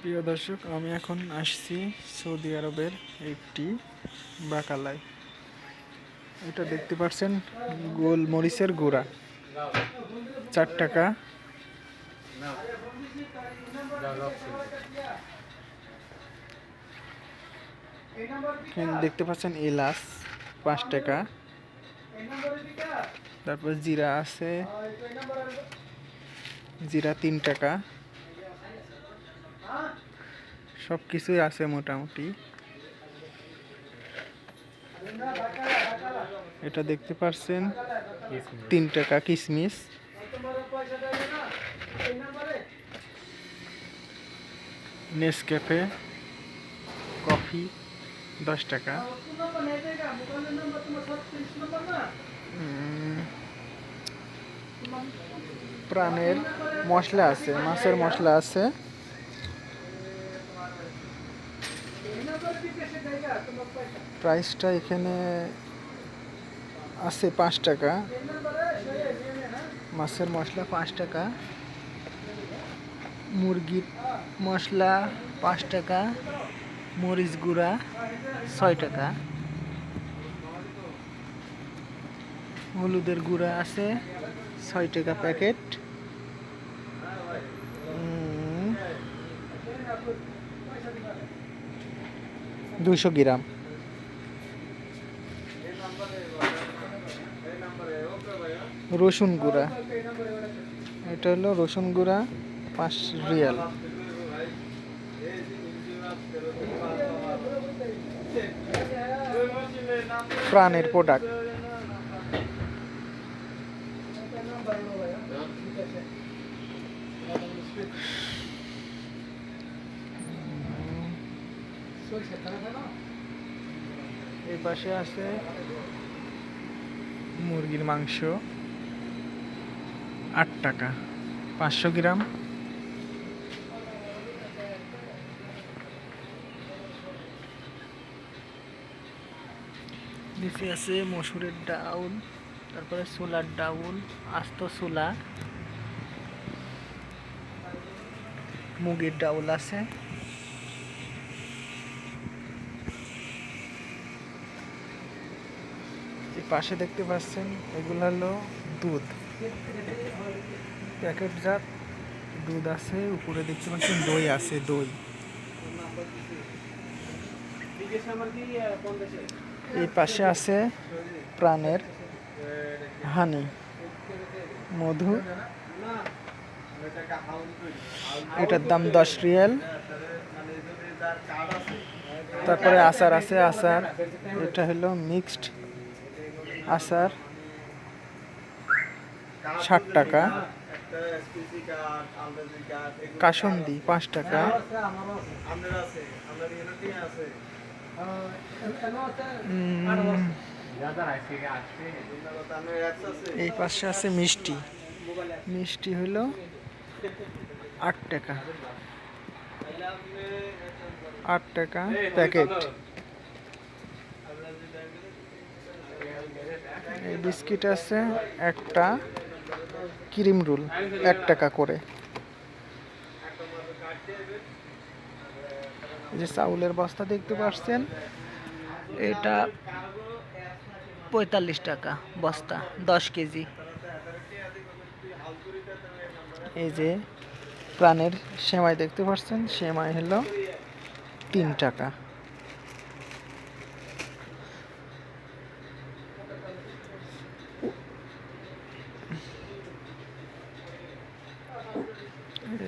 প্রিয় দর্শক, আমি এখন আসছি সৌদি আরবের একটি বাকালায়। এটা দেখতে পাচ্ছেন গোল মরিচের গুঁড়া। চার টাকা। দেখতে পাচ্ছেন এলাচ, পাঁচ টাকা। তারপর জিরা আছে, জিরা তিন টাকা। সব কিছুই আছে মোটামুটি। এটা দেখতে পারছেন? তিন টাকা কিশমিশ নেসক্যাফে কফি দশ টাকা। প্রাণের মশলা আছে, মাছের মশলা আছে। প্রাইসটা এখানে আছে পাঁচ টাকা। মাছের মশলা পাঁচ টাকা। মুরগির মশলা পাঁচ টাকা। মরিচ গুঁড়া ছয় টাকা। হলুদের গুঁড়া আছে ছয় টাকা প্যাকেট। দুশো গ্রাম। রসুন গুঁড়া। এটা হলো রসুন গুঁড়া পাঁচ রিয়াল। প্রাণের প্রোডাক্ট। এই পাশে আছে মুরগির মাংস। আট টাকা, পাঁচশো গ্রাম। নিচে আছে মসুরের ডাউল, তারপরে ছোলার ডাউল, আস্ত ছোলা। মুগের ডাউল আছে। পাশে দেখতে পাচ্ছেন, এগুলো হলো দুধ। প্যাকেটজাত দুধ আছে, উপরে দেখতে পাচ্ছেন দই আছে, দই। এই পাশে আছে প্রাণের হানি, মধু। এটার দাম দশ রিয়াল। তারপরে আচার আছে, আচার। এটা হলো মিক্সড আচার ষাট টাকা। কাসন্দি পাঁচ টাকা। এই পাশে আছে মিষ্টি। মিষ্টি হলো আট টাকা। আট টাকা প্যাকেট। এই বিস্কিট আছে, একটা ক্রিম রোল, এক টাকা করে। যে চাউলের বস্তা দেখতে পাচ্ছেন, এটা পঁয়তাল্লিশ টাকা বস্তা, দশ কেজি। এই যে প্রাণের সেমাই দেখতে পাচ্ছেন, সেমাই হলো তিন টাকা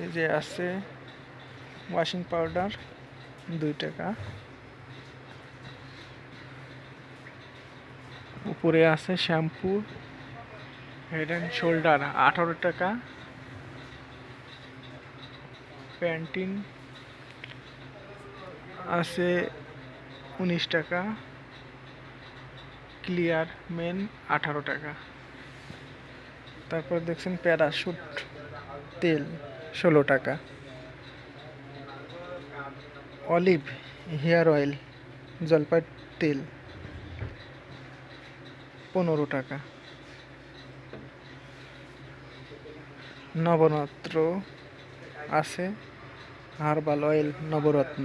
এই যে আছে ওয়াশিং পাউডার দুই টাকা। উপরে আছে শ্যাম্পু হেড অ্যান্ড শোল্ডার আঠারো টাকা। প্যান্টিন আছে উনিশ টাকা। ক্লিয়ার মেন আঠারো টাকা। তারপর দেখছেন প্যারাশুট তেল। ষোলো টাকা। অলিভ, হেয়ার অয়েল জলপাই তেল, পনেরো টাকা। নবনত্র আছে, হার্বাল অয়েল, নবরত্ন,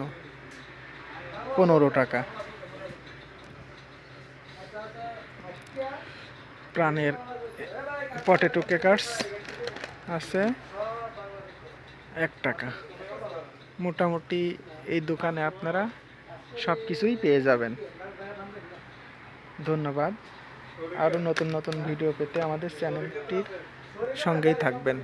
পনেরো টাকা। প্রাণের পটেটো কেকার্স আছে। এক টাকা। মোটামুটি এই দোকানে আপনারা সব কিছুই পেয়ে যাবেন। ধন্যবাদ। আরও নতুন নতুন ভিডিও পেতে আমাদের চ্যানেলটির সঙ্গেই থাকবেন।